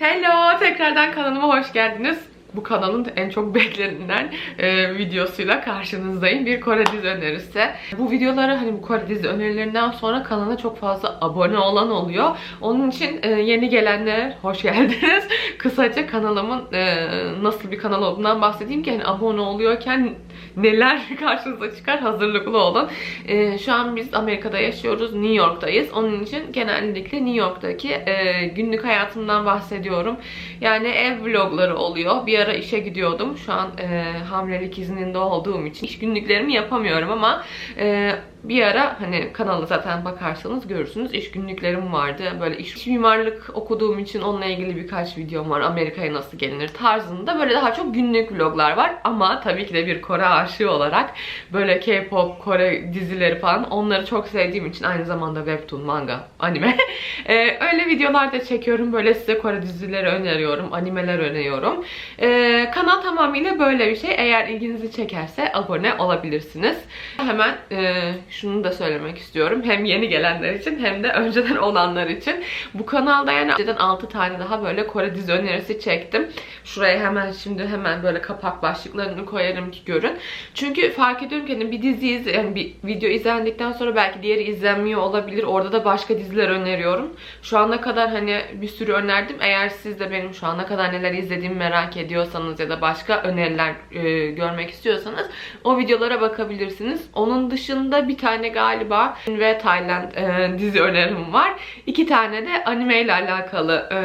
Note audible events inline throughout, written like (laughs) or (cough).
Hello! Tekrardan kanalıma hoş geldiniz. Bu kanalın en çok (laughs) beklenilen e, videosuyla karşınızdayım. Bir Kore dizi önerisi. Bu videoları hani bu Kore dizi önerilerinden sonra kanala çok fazla abone olan oluyor. Onun için e, yeni gelenler hoş geldiniz. (laughs) Kısaca kanalımın e, nasıl bir kanal olduğundan bahsedeyim ki hani abone oluyorken neler (laughs) karşınıza çıkar hazırlıklı olun. E, şu an biz Amerika'da yaşıyoruz. New York'tayız. Onun için genellikle New York'taki e, günlük hayatımdan bahsediyorum. Yani ev vlogları oluyor. Bir ara işe gidiyordum. Şu an e, hamilelik izninde olduğum için iş günlüklerimi yapamıyorum ama e, bir ara hani kanala zaten bakarsanız görürsünüz iş günlüklerim vardı. Böyle iş mimarlık okuduğum için onunla ilgili birkaç videom var. Amerika'ya nasıl gelinir tarzında. Böyle daha çok günlük vloglar var. Ama tabii ki de bir Kore aşığı olarak böyle K-pop, Kore dizileri falan onları çok sevdiğim için aynı zamanda webtoon, manga, anime. (laughs) Ee, öyle videolar da çekiyorum. Böyle size Kore dizileri öneriyorum. Animeler öneriyorum. Ee, kanal tamamıyla böyle bir şey. Eğer ilginizi çekerse abone olabilirsiniz. Hemen e, şunu da söylemek istiyorum. Hem yeni gelenler için hem de önceden olanlar için. Bu kanalda yani önceden 6 tane daha böyle Kore dizi önerisi çektim. Şuraya hemen şimdi hemen böyle kapak başlıklarını koyarım ki görün. Çünkü fark ediyorum ki hani bir dizi iz- yani bir video izlendikten sonra belki diğeri izlenmiyor olabilir. Orada da başka diziler öneriyorum. Şu ana kadar hani bir sürü önerdim. Eğer siz de benim şu ana kadar neler izlediğimi merak ediyorsanız ya da başka öneriler e, görmek istiyorsanız o videolara bakabilirsiniz. Onun dışında bir tane galiba ve Tayland e, dizi önerim var. İki tane de anime ile alakalı e,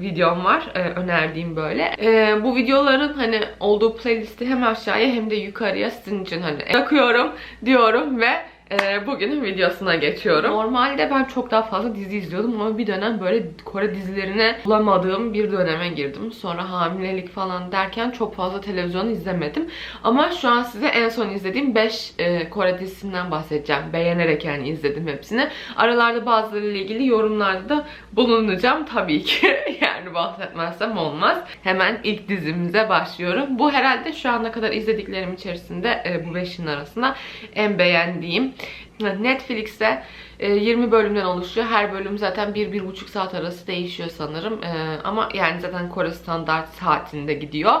videom var e, önerdiğim böyle. E, bu videoların hani olduğu playlisti hem aşağıya hem de yukarıya sizin için hani bakıyorum diyorum ve e, bugünün videosuna geçiyorum. Normalde ben çok daha fazla dizi izliyordum ama bir dönem böyle Kore dizilerine bulamadığım bir döneme girdim. Sonra hamilelik falan derken çok fazla televizyon izlemedim. Ama şu an size en son izlediğim 5 Kore dizisinden bahsedeceğim. Beğenerek yani izledim hepsini. Aralarda bazılarıyla ilgili yorumlarda da bulunacağım tabii ki. (laughs) yani bahsetmezsem olmaz. Hemen ilk dizimize başlıyorum. Bu herhalde şu ana kadar izlediklerim içerisinde e, bu 5'in arasında en beğendiğim. Netflix'te e, 20 bölümden oluşuyor. Her bölüm zaten 1-1,5 saat arası değişiyor sanırım. E, ama yani zaten Kore standart saatinde gidiyor.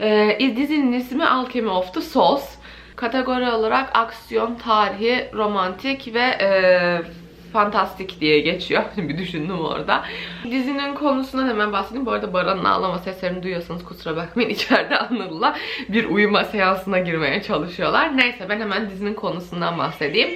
E, dizinin ismi Alchemy of the Souls. Kategori olarak aksiyon, tarihi, romantik ve e, fantastik diye geçiyor. (laughs) bir düşündüm orada. Dizinin konusundan hemen bahsedeyim. Bu arada Baran'ın ağlama seslerini duyuyorsanız kusura bakmayın. (laughs) içeride Anıl'la bir uyuma seansına girmeye çalışıyorlar. Neyse ben hemen dizinin konusundan bahsedeyim.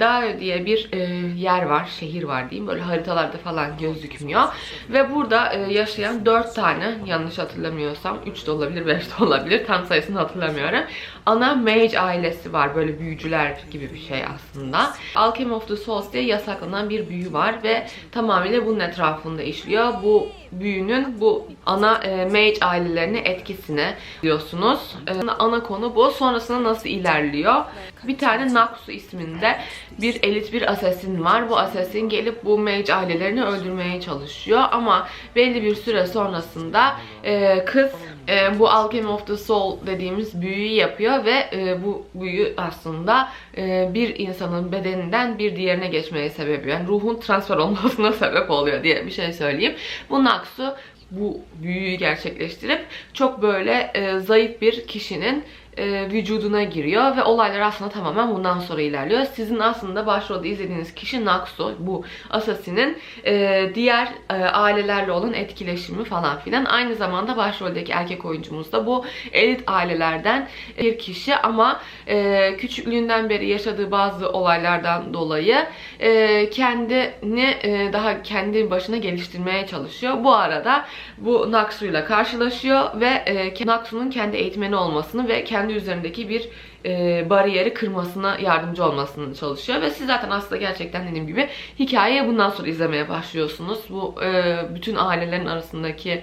Dao diye bir e, yer var, şehir var diyeyim. Böyle haritalarda falan gözükmüyor. Ve burada e, yaşayan 4 tane yanlış hatırlamıyorsam 3 de olabilir, 5 de olabilir. Tam sayısını hatırlamıyorum. Ana mage ailesi var. Böyle büyücüler gibi bir şey aslında. Alchemy of the Souls diye yasaklanan bir büyü var ve tamamıyla bunun etrafında işliyor. Bu büyünün bu ana e, mage ailelerine etkisine diyorsunuz. E, ana konu bu. Sonrasında nasıl ilerliyor? Bir tane Naksu isminde bir elit bir assassin var. Bu assassin gelip bu mage ailelerini öldürmeye çalışıyor ama belli bir süre sonrasında e, kız e, bu Alchemy of the Soul dediğimiz büyüyü yapıyor ve e, bu büyü aslında e, bir insanın bedeninden bir diğerine geçmeye sebep yani ruhun transfer olmasına (laughs) sebep oluyor diye bir şey söyleyeyim. Bu Naksu bu büyüyü gerçekleştirip çok böyle e, zayıf bir kişinin e, vücuduna giriyor ve olaylar aslında tamamen bundan sonra ilerliyor. Sizin aslında başrolde izlediğiniz kişi Naksu, bu Asasi'nin e, diğer e, ailelerle olan etkileşimi falan filan. Aynı zamanda başroldeki erkek oyuncumuz da bu elit ailelerden bir kişi ama e, küçüklüğünden beri yaşadığı bazı olaylardan dolayı e, kendini e, daha kendi başına geliştirmeye çalışıyor. Bu arada bu Naksu'yla karşılaşıyor ve e, Naksu'nun kendi eğitmeni olmasını ve kendi üzerindeki bir e, bariyeri kırmasına yardımcı olmasını çalışıyor ve siz zaten aslında gerçekten dediğim gibi hikayeyi bundan sonra izlemeye başlıyorsunuz. Bu e, bütün ailelerin arasındaki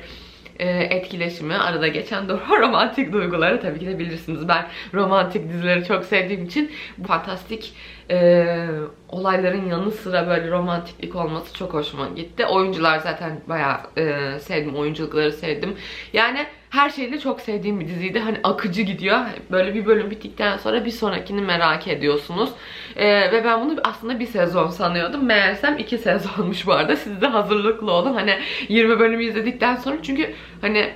e, etkileşimi, arada geçen de (laughs) romantik duyguları tabii ki de bilirsiniz. Ben romantik dizileri çok sevdiğim için bu fantastik e, olayların yanı sıra böyle romantiklik olması çok hoşuma gitti. Oyuncular zaten bayağı e, sevdim, oyunculukları sevdim. Yani her şeyle çok sevdiğim bir diziydi. Hani akıcı gidiyor. Böyle bir bölüm bittikten sonra bir sonrakini merak ediyorsunuz. Ee, ve ben bunu aslında bir sezon sanıyordum. Meğersem iki sezonmuş bu arada. Siz de hazırlıklı olun. Hani 20 bölümü izledikten sonra çünkü hani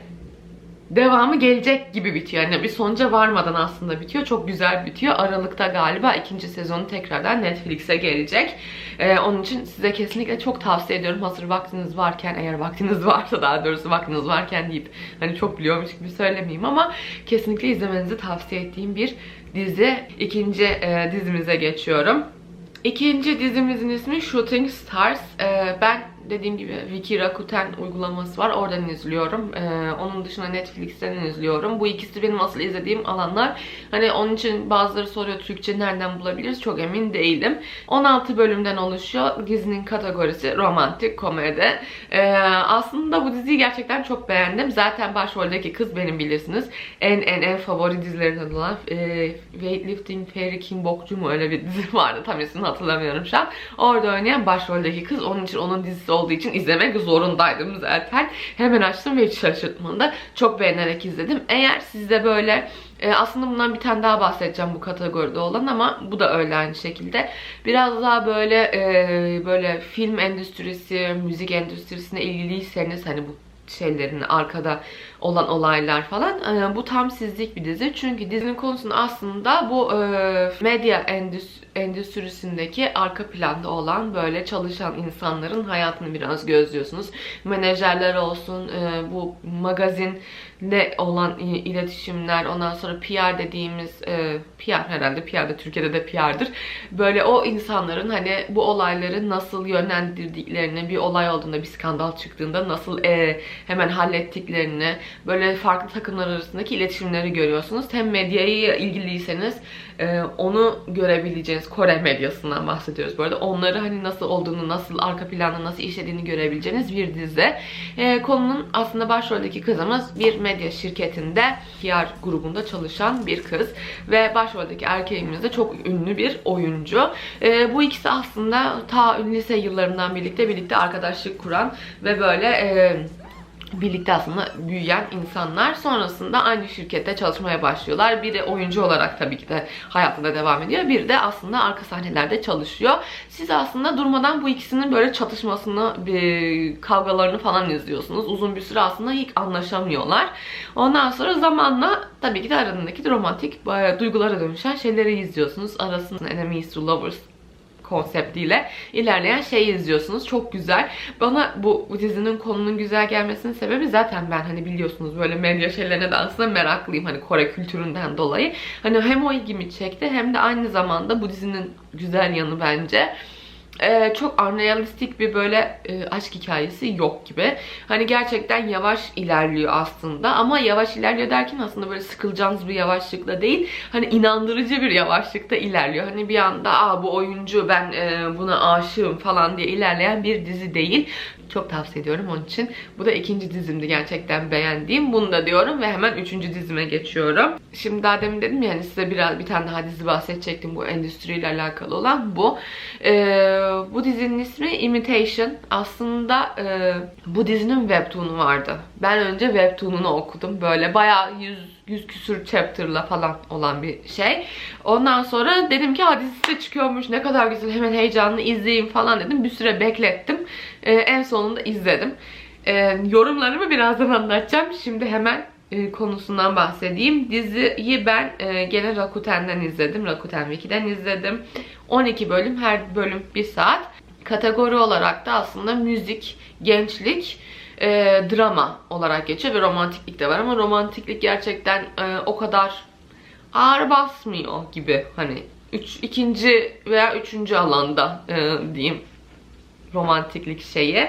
devamı gelecek gibi bitiyor. Yani bir sonuca varmadan aslında bitiyor. Çok güzel bitiyor. Aralıkta galiba ikinci sezonu tekrardan Netflix'e gelecek. Ee, onun için size kesinlikle çok tavsiye ediyorum. Hazır vaktiniz varken, eğer vaktiniz (laughs) varsa daha doğrusu vaktiniz varken deyip hani çok biliyormuş gibi söylemeyeyim ama kesinlikle izlemenizi tavsiye ettiğim bir dizi. İkinci e, dizimize geçiyorum. İkinci dizimizin ismi Shooting Stars. Ee, ben dediğim gibi Viki Rakuten uygulaması var. Oradan izliyorum. Ee, onun dışında Netflix'ten izliyorum. Bu ikisi benim asıl izlediğim alanlar. Hani onun için bazıları soruyor Türkçe nereden bulabiliriz? Çok emin değilim. 16 bölümden oluşuyor. Dizinin kategorisi romantik komedi. Ee, aslında bu diziyi gerçekten çok beğendim. Zaten başroldeki kız benim bilirsiniz. En en en favori dizilerimden olan e, Weightlifting Fairy King Bokju mu öyle bir dizi (laughs) vardı. Tam ismini hatırlamıyorum şu an. Orada oynayan başroldeki kız. Onun için onun dizisi olduğu için izlemek zorundaydım zaten. Hemen açtım ve hiç şaşırtmadı. Çok beğenerek izledim. Eğer sizde böyle e, aslında bundan bir tane daha bahsedeceğim bu kategoride olan ama bu da öyle aynı şekilde. Biraz daha böyle e, böyle film endüstrisi, müzik endüstrisine ilgiliyseniz hani bu şeylerin arkada olan olaylar falan. E, bu tam sizlik bir dizi. Çünkü dizinin konusunu aslında bu e, medya endüstri endüstrisindeki arka planda olan böyle çalışan insanların hayatını biraz gözlüyorsunuz. Menajerler olsun, e, bu magazinle olan iletişimler, ondan sonra PR dediğimiz e, PR herhalde PR'de Türkiye'de de PR'dır. Böyle o insanların hani bu olayları nasıl yönlendirdiklerini, bir olay olduğunda, bir skandal çıktığında nasıl e, hemen hallettiklerini, böyle farklı takımlar arasındaki iletişimleri görüyorsunuz. Hem medyayı ilgiliyseniz e, onu görebileceğiniz Kore medyasından bahsediyoruz bu arada. Onları hani nasıl olduğunu, nasıl arka planda nasıl işlediğini görebileceğiniz bir dizi. E, konunun aslında başroldeki kızımız bir medya şirketinde PR grubunda çalışan bir kız ve başroldeki erkeğimiz de çok ünlü bir oyuncu. E, bu ikisi aslında ta lise yıllarından birlikte birlikte arkadaşlık kuran ve böyle e, birlikte aslında büyüyen insanlar sonrasında aynı şirkette çalışmaya başlıyorlar. Biri oyuncu olarak tabii ki de hayatında devam ediyor. Biri de aslında arka sahnelerde çalışıyor. Siz aslında durmadan bu ikisinin böyle çatışmasını, bir kavgalarını falan izliyorsunuz. Uzun bir süre aslında hiç anlaşamıyorlar. Ondan sonra zamanla tabii ki de aralarındaki romantik duygulara dönüşen şeyleri izliyorsunuz. Arasında enemies to lovers konseptiyle ilerleyen şeyi izliyorsunuz. Çok güzel. Bana bu, dizinin konunun güzel gelmesinin sebebi zaten ben hani biliyorsunuz böyle medya şeylerine de aslında meraklıyım. Hani Kore kültüründen dolayı. Hani hem o ilgimi çekti hem de aynı zamanda bu dizinin güzel yanı bence e, çok unrealistik bir böyle e, aşk hikayesi yok gibi. Hani gerçekten yavaş ilerliyor aslında ama yavaş ilerliyor derken aslında böyle sıkılacağınız bir yavaşlıkla değil. Hani inandırıcı bir yavaşlıkta ilerliyor. Hani bir anda aa bu oyuncu ben e, buna aşığım falan diye ilerleyen bir dizi değil. Çok tavsiye ediyorum onun için. Bu da ikinci dizimdi gerçekten beğendiğim. Bunu da diyorum ve hemen üçüncü dizime geçiyorum. Şimdi daha demin dedim yani size biraz bir tane daha dizi bahsedecektim bu endüstriyle alakalı olan bu. Ee, bu dizinin ismi Imitation. Aslında e, bu dizinin webtoon'u vardı. Ben önce webtoon'unu okudum. Böyle bayağı yüz yüz küsür chapter'la falan olan bir şey. Ondan sonra dedim ki ha dizisi de çıkıyormuş ne kadar güzel hemen heyecanlı izleyeyim falan dedim. Bir süre beklettim. Ee, en sonunda izledim. Ee, yorumlarımı birazdan anlatacağım. Şimdi hemen e, konusundan bahsedeyim. Diziyi ben e, gene Rakuten'den izledim. Rakuten Wiki'den izledim. 12 bölüm. Her bölüm 1 saat. Kategori olarak da aslında müzik, gençlik, e, drama olarak geçiyor ve romantiklik de var ama romantiklik gerçekten e, o kadar ağır basmıyor gibi hani üç, ikinci veya üçüncü alanda e, diyeyim romantiklik şeyi.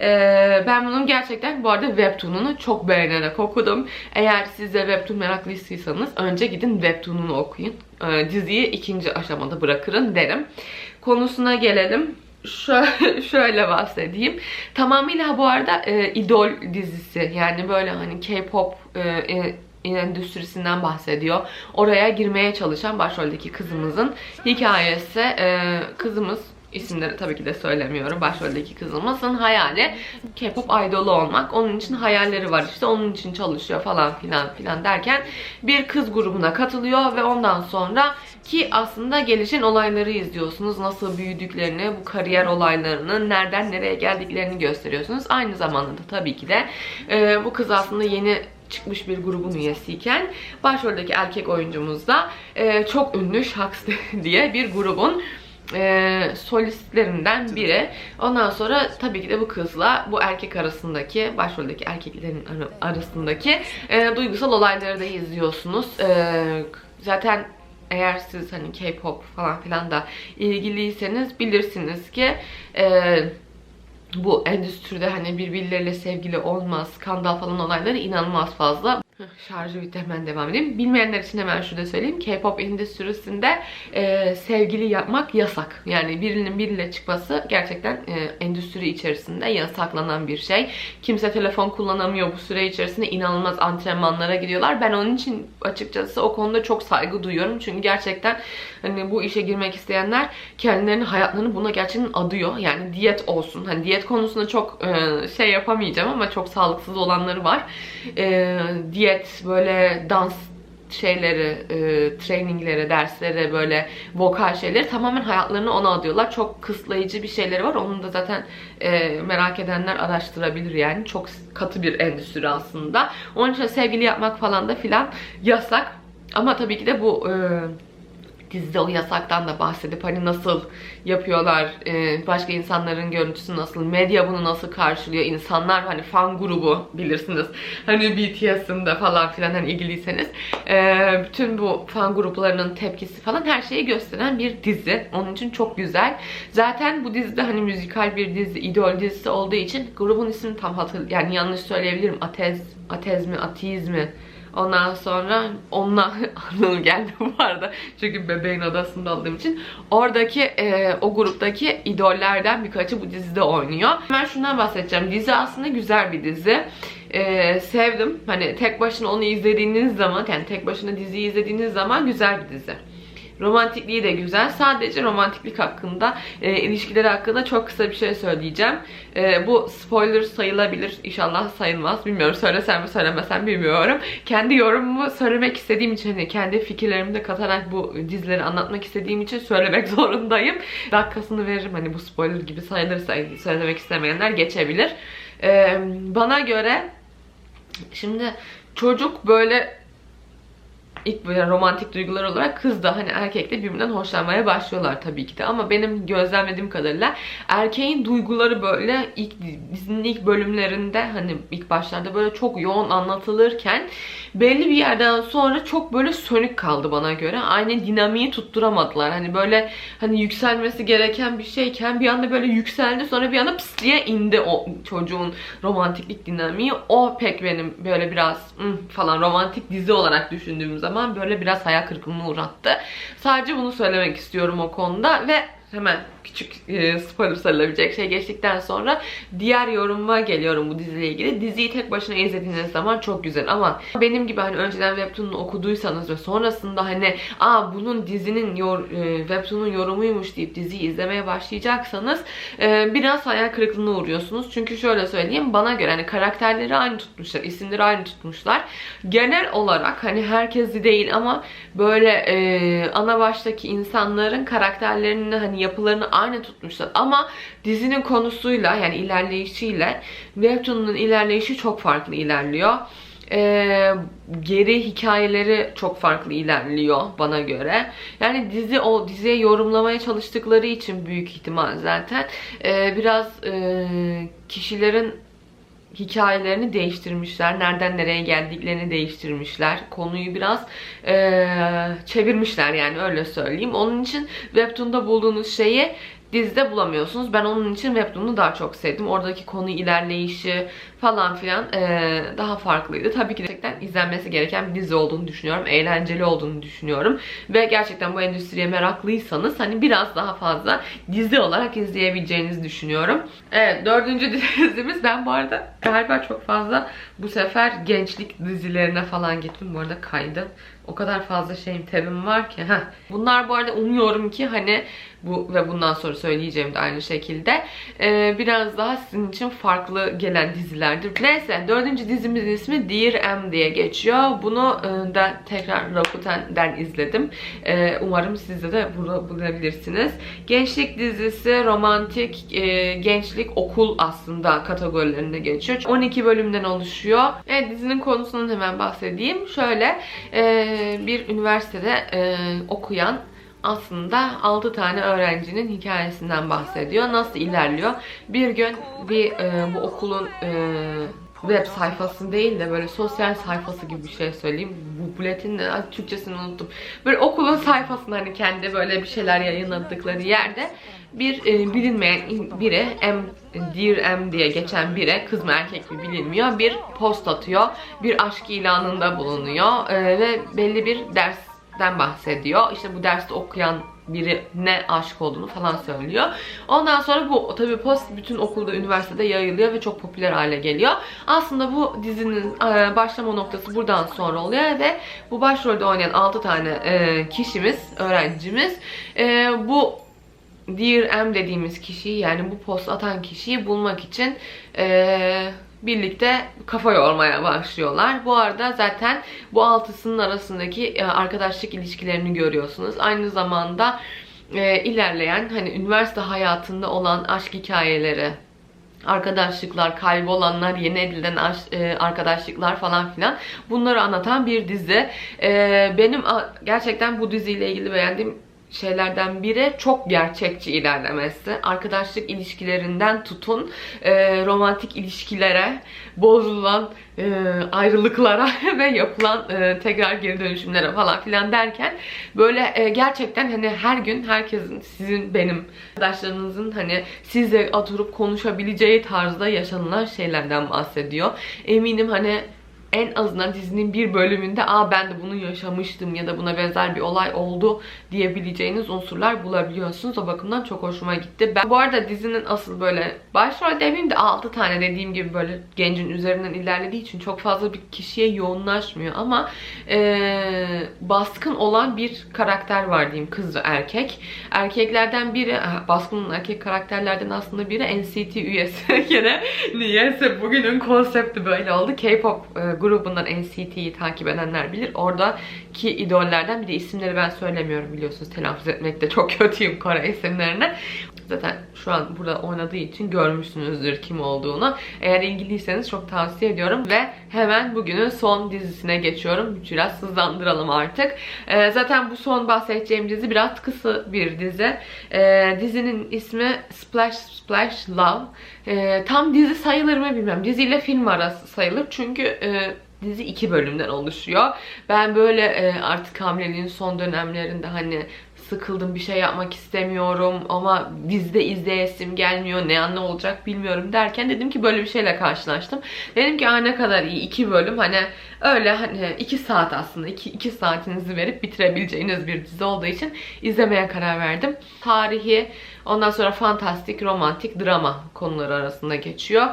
Ee, ben bunun gerçekten bu arada webtoon'unu çok beğenerek okudum. Eğer siz de webtoon meraklıysanız önce gidin webtoon'unu okuyun. Ee, diziyi ikinci aşamada bırakırın derim. Konusuna gelelim. (laughs) Şöyle, bahsedeyim. Tamamıyla bu arada e, idol dizisi. Yani böyle hani K-pop e, e, endüstrisinden bahsediyor. Oraya girmeye çalışan başroldeki kızımızın hikayesi. Kızımız isimleri tabii ki de söylemiyorum. Başroldeki kızımızın hayali K-pop idolu olmak. Onun için hayalleri var işte. Onun için çalışıyor falan filan filan derken bir kız grubuna katılıyor ve ondan sonra ki aslında gelişen olayları izliyorsunuz. Nasıl büyüdüklerini, bu kariyer olaylarını, nereden nereye geldiklerini gösteriyorsunuz. Aynı zamanda da tabii ki de e, bu kız aslında yeni çıkmış bir grubun üyesiyken başroldeki erkek oyuncumuz da e, çok ünlü Shax (laughs) diye bir grubun e, solistlerinden biri. Ondan sonra tabii ki de bu kızla bu erkek arasındaki, başroldeki erkeklerin ar- arasındaki e, duygusal olayları da izliyorsunuz. E, zaten eğer siz hani K-pop falan filan da ilgiliyseniz bilirsiniz ki e, bu endüstride hani birbirleriyle sevgili olmaz, skandal falan olayları inanılmaz fazla. Şarjı bitti hemen devam edeyim. Bilmeyenler için hemen şurada söyleyeyim. K-pop endüstrisinde e, sevgili yapmak yasak. Yani birinin biriyle çıkması gerçekten e, endüstri içerisinde yasaklanan bir şey. Kimse telefon kullanamıyor bu süre içerisinde. inanılmaz antrenmanlara gidiyorlar. Ben onun için açıkçası o konuda çok saygı duyuyorum. Çünkü gerçekten hani bu işe girmek isteyenler kendilerinin hayatlarını buna gerçekten adıyor. Yani diyet olsun. Hani diyet konusunda çok e, şey yapamayacağım ama çok sağlıksız olanları var. E, diyet böyle dans şeyleri, e, trainingleri, dersleri, böyle vokal şeyleri tamamen hayatlarını ona adıyorlar. Çok kısıtlayıcı bir şeyleri var. Onu da zaten e, merak edenler araştırabilir yani. Çok katı bir endüstri aslında. Onun için sevgili yapmak falan da filan yasak. Ama tabii ki de bu e, dizide o yasaktan da bahsedip hani nasıl yapıyorlar, e, başka insanların görüntüsü nasıl, medya bunu nasıl karşılıyor, insanlar hani fan grubu bilirsiniz. Hani BTS'in de falan filan hani ilgiliyseniz e, bütün bu fan gruplarının tepkisi falan her şeyi gösteren bir dizi. Onun için çok güzel. Zaten bu dizide hani müzikal bir dizi, idol dizisi olduğu için grubun ismini tam hatır yani yanlış söyleyebilirim. Atez, Atez mi, Atiz mi? Ondan sonra onunla (laughs) Anıl geldi bu arada. Çünkü bebeğin odasında olduğum için. Oradaki e, o gruptaki idollerden birkaçı bu dizide oynuyor. Ben şundan bahsedeceğim. Dizi aslında güzel bir dizi. E, sevdim. Hani tek başına onu izlediğiniz zaman yani tek başına diziyi izlediğiniz zaman güzel bir dizi. Romantikliği de güzel. Sadece romantiklik hakkında, e, ilişkileri hakkında çok kısa bir şey söyleyeceğim. E, bu spoiler sayılabilir. İnşallah sayılmaz. Bilmiyorum söylesem mi söylemesem bilmiyorum. Kendi yorumumu söylemek istediğim için, hani kendi fikirlerimi de katarak bu dizileri anlatmak istediğim için söylemek (laughs) zorundayım. Dakikasını veririm. Hani bu spoiler gibi sayılırsa söylemek istemeyenler geçebilir. E, bana göre şimdi çocuk böyle ilk böyle romantik duygular olarak kız da hani erkekle birbirinden hoşlanmaya başlıyorlar tabii ki de ama benim gözlemlediğim kadarıyla erkeğin duyguları böyle ilk dizinin ilk bölümlerinde hani ilk başlarda böyle çok yoğun anlatılırken belli bir yerden sonra çok böyle sönük kaldı bana göre. Aynı dinamiği tutturamadılar. Hani böyle hani yükselmesi gereken bir şeyken bir anda böyle yükseldi sonra bir anda pıs diye indi o çocuğun romantiklik dinamiği. O pek benim böyle biraz "Hmm" falan romantik dizi olarak düşündüğüm zaman böyle biraz hayal kırıklığına uğrattı. Sadece bunu söylemek istiyorum o konuda ve hemen küçük e, spoiler sayılabilecek şey geçtikten sonra diğer yoruma geliyorum bu diziyle ilgili. Diziyi tek başına izlediğiniz zaman çok güzel ama benim gibi hani önceden webtoon'u okuduysanız ve sonrasında hani aa bunun dizinin yor, e, webtoon'un yorumuymuş deyip diziyi izlemeye başlayacaksanız e, biraz hayal kırıklığına uğruyorsunuz. Çünkü şöyle söyleyeyim bana göre hani karakterleri aynı tutmuşlar, isimleri aynı tutmuşlar. Genel olarak hani herkesi değil ama böyle e, ana baştaki insanların karakterlerini hani yapılarını aynı tutmuşlar ama dizinin konusuyla yani ilerleyişiyle Webtoon'un ilerleyişi çok farklı ilerliyor. Ee, geri hikayeleri çok farklı ilerliyor bana göre. Yani dizi o diziye yorumlamaya çalıştıkları için büyük ihtimal zaten ee, biraz e, kişilerin hikayelerini değiştirmişler. Nereden nereye geldiklerini değiştirmişler. Konuyu biraz eee, çevirmişler yani öyle söyleyeyim. Onun için Webtoon'da bulduğunuz şeyi dizide bulamıyorsunuz. Ben onun için Webtoon'u daha çok sevdim. Oradaki konu ilerleyişi falan filan eee, daha farklıydı. Tabii ki gerçekten izlenmesi gereken bir dizi olduğunu düşünüyorum. Eğlenceli olduğunu düşünüyorum. Ve gerçekten bu endüstriye meraklıysanız hani biraz daha fazla dizi olarak izleyebileceğinizi düşünüyorum. Evet dördüncü (laughs) dizimiz ben bu arada galiba çok fazla bu sefer gençlik dizilerine falan gittim. Bu arada kaydı O kadar fazla şeyim, tabim var ki. Heh. Bunlar bu arada umuyorum ki hani bu ve bundan sonra söyleyeceğim de aynı şekilde e, biraz daha sizin için farklı gelen dizilerdir. Neyse dördüncü dizimizin ismi Dear M diye geçiyor. Bunu e, da tekrar Rakuten'den izledim. E, umarım siz de, bunu bulabilirsiniz. Gençlik dizisi, romantik, e, gençlik, okul aslında kategorilerinde geçiyor. 12 bölümden oluşuyor. Evet dizinin konusundan hemen bahsedeyim. Şöyle e, bir üniversitede e, okuyan aslında 6 tane öğrencinin hikayesinden bahsediyor. Nasıl ilerliyor? Bir gün bir e, bu okulun e, web sayfası değil de böyle sosyal sayfası gibi bir şey söyleyeyim. Bu buletin de Türkçesini unuttum. Böyle okulun sayfasında hani kendi böyle bir şeyler yayınladıkları yerde bir e, bilinmeyen biri M Dear M diye geçen biri kız mı erkek mi bilinmiyor bir post atıyor. Bir aşk ilanında bulunuyor e, ve belli bir dersten bahsediyor. İşte bu derste okuyan biri ne aşık olduğunu falan söylüyor. Ondan sonra bu tabii post bütün okulda, üniversitede yayılıyor ve çok popüler hale geliyor. Aslında bu dizinin e, başlama noktası buradan sonra oluyor ve bu başrolde oynayan 6 tane e, kişimiz, öğrencimiz e, bu Dear M dediğimiz kişiyi yani bu post atan kişiyi bulmak için e, birlikte kafa yormaya başlıyorlar. Bu arada zaten bu altısının arasındaki e, arkadaşlık ilişkilerini görüyorsunuz. Aynı zamanda e, ilerleyen hani üniversite hayatında olan aşk hikayeleri arkadaşlıklar, kaybolanlar, yeni edilen e, arkadaşlıklar falan filan bunları anlatan bir dizi. E, benim gerçekten bu diziyle ilgili beğendiğim şeylerden biri çok gerçekçi ilerlemesi. Arkadaşlık ilişkilerinden tutun e, romantik ilişkilere, bozulan e, ayrılıklara (laughs) ve yapılan e, tekrar geri dönüşümlere falan filan derken böyle e, gerçekten hani her gün herkesin sizin benim arkadaşlarınızın hani sizle oturup konuşabileceği tarzda yaşanılan şeylerden bahsediyor. Eminim hani en azından dizinin bir bölümünde aa ben de bunu yaşamıştım ya da buna benzer bir olay oldu diyebileceğiniz unsurlar bulabiliyorsunuz. O bakımdan çok hoşuma gitti. Ben bu arada dizinin asıl böyle başrol demeyeyim de 6 tane dediğim gibi böyle gencin üzerinden ilerlediği için çok fazla bir kişiye yoğunlaşmıyor ama ee, baskın olan bir karakter var diyeyim kız ve erkek. Erkeklerden biri baskın erkek karakterlerden aslında biri NCT üyesi. (laughs) Yine niyeyse bugünün konsepti böyle oldu. K-pop e, grubundan NCT'yi takip edenler bilir. Oradaki idollerden bir de isimleri ben söylemiyorum biliyorsunuz. Telaffuz etmekte çok (laughs) kötüyüm Kore isimlerini. Zaten şu an burada oynadığı için görmüşsünüzdür kim olduğunu. Eğer ilgiliyseniz çok tavsiye ediyorum. Ve hemen bugünün son dizisine geçiyorum. Biraz hızlandıralım artık. Ee, zaten bu son bahsedeceğim dizi biraz kısa bir dizi. Ee, dizinin ismi Splash Splash Love. Ee, tam dizi sayılır mı bilmem. Diziyle film arası sayılır. Çünkü e, dizi iki bölümden oluşuyor. Ben böyle e, artık hamileliğin son dönemlerinde hani sıkıldım bir şey yapmak istemiyorum ama dizide izleyesim gelmiyor ne anne olacak bilmiyorum derken dedim ki böyle bir şeyle karşılaştım. Dedim ki ne kadar iyi iki bölüm hani öyle hani iki saat aslında iki, iki saatinizi verip bitirebileceğiniz bir dizi olduğu için izlemeye karar verdim. Tarihi ondan sonra fantastik, romantik, drama konuları arasında geçiyor.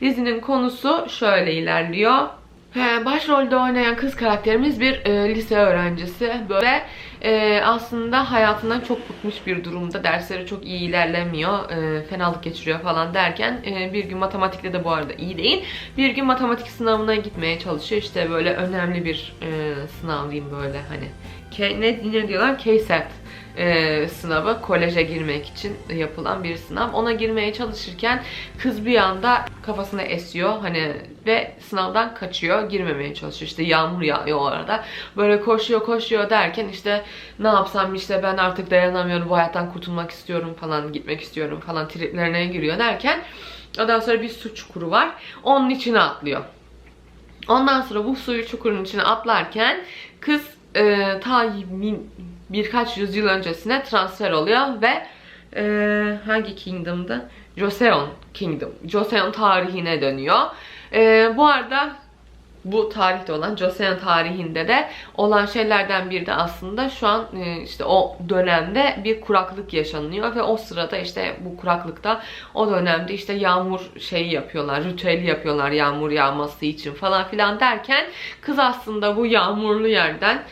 Dizinin konusu şöyle ilerliyor. Başrolde oynayan kız karakterimiz bir e, lise öğrencisi. Böyle e, aslında hayatından çok bıkmış bir durumda. Dersleri çok iyi ilerlemiyor. E, fenalık geçiriyor falan derken e, bir gün matematikte de bu arada iyi değil. Bir gün matematik sınavına gitmeye çalışıyor. İşte böyle önemli bir e, sınav diyeyim böyle hani. K, ne, ne diyorlar? KSAT e, sınavı koleje girmek için yapılan bir sınav. Ona girmeye çalışırken kız bir anda kafasına esiyor hani ve sınavdan kaçıyor. Girmemeye çalışıyor. İşte yağmur yağıyor o arada. Böyle koşuyor koşuyor derken işte ne yapsam işte ben artık dayanamıyorum bu hayattan kurtulmak istiyorum falan gitmek istiyorum falan triplerine giriyor derken ondan sonra bir su çukuru var. Onun içine atlıyor. Ondan sonra bu suyu çukurun içine atlarken kız e, ta birkaç yüzyıl öncesine transfer oluyor ve e, hangi kingdom'da? Joseon Kingdom. Joseon tarihine dönüyor. E, bu arada bu tarihte olan Joseon tarihinde de olan şeylerden biri de aslında şu an e, işte o dönemde bir kuraklık yaşanıyor ve o sırada işte bu kuraklıkta o dönemde işte yağmur şeyi yapıyorlar, ritüeli yapıyorlar yağmur yağması için falan filan derken kız aslında bu yağmurlu yerden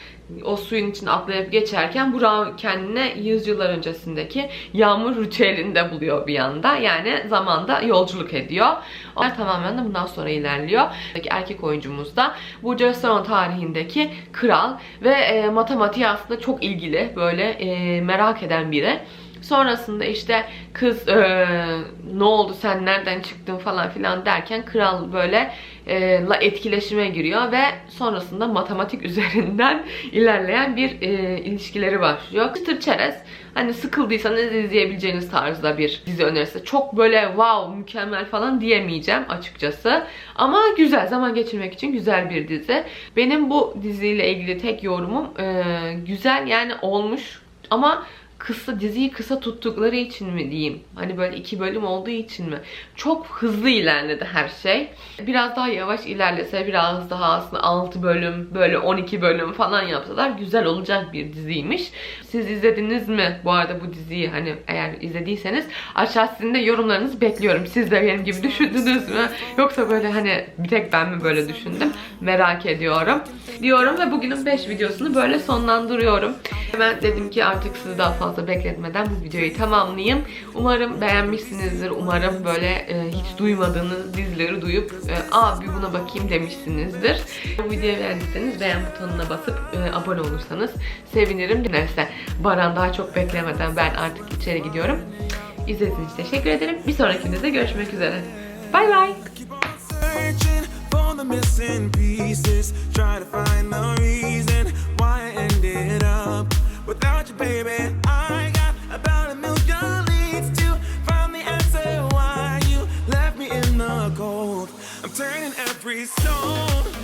o suyun içine atlayıp geçerken Burak kendine yüzyıllar öncesindeki yağmur ritüelinde buluyor bir anda. Yani zamanda yolculuk ediyor. Onlar tamamen de bundan sonra ilerliyor. Erkek oyuncumuz da bu restoran tarihindeki kral ve e, matematiğe aslında çok ilgili böyle e, merak eden biri. Sonrasında işte kız e, ne oldu sen nereden çıktın falan filan derken kral böyle e, la etkileşime giriyor ve sonrasında matematik (laughs) üzerinden ilerleyen bir e, ilişkileri başlıyor. Çıtır çerez hani sıkıldıysanız izleyebileceğiniz tarzda bir dizi önerisi. Çok böyle wow mükemmel falan diyemeyeceğim açıkçası. Ama güzel zaman geçirmek için güzel bir dizi. Benim bu diziyle ilgili tek yorumum e, güzel yani olmuş ama kısa diziyi kısa tuttukları için mi diyeyim? Hani böyle iki bölüm olduğu için mi? Çok hızlı ilerledi her şey. Biraz daha yavaş ilerlese, biraz daha aslında 6 bölüm, böyle 12 bölüm falan yapsalar güzel olacak bir diziymiş. Siz izlediniz mi bu arada bu diziyi? Hani eğer izlediyseniz aşağı sizin de yorumlarınızı bekliyorum. Siz de benim gibi düşündünüz mü? Yoksa böyle hani bir tek ben mi böyle düşündüm? Merak ediyorum. Diyorum ve bugünün 5 videosunu böyle sonlandırıyorum. Hemen dedim ki artık sizi daha fazla bekletmeden bu videoyu tamamlayayım. Umarım beğenmişsinizdir. Umarım böyle e, hiç duymadığınız dizileri duyup e, aa buna bakayım demişsinizdir. Bu videoyu beğendiyseniz beğen butonuna basıp e, abone olursanız sevinirim. Neyse Baran daha çok beklemeden ben artık içeri gidiyorum. İzlediğiniz için teşekkür ederim. Bir sonraki videoda görüşmek üzere. Bay bay. the missing pieces. Try to find the reason why I ended up without you, baby. Turning every stone.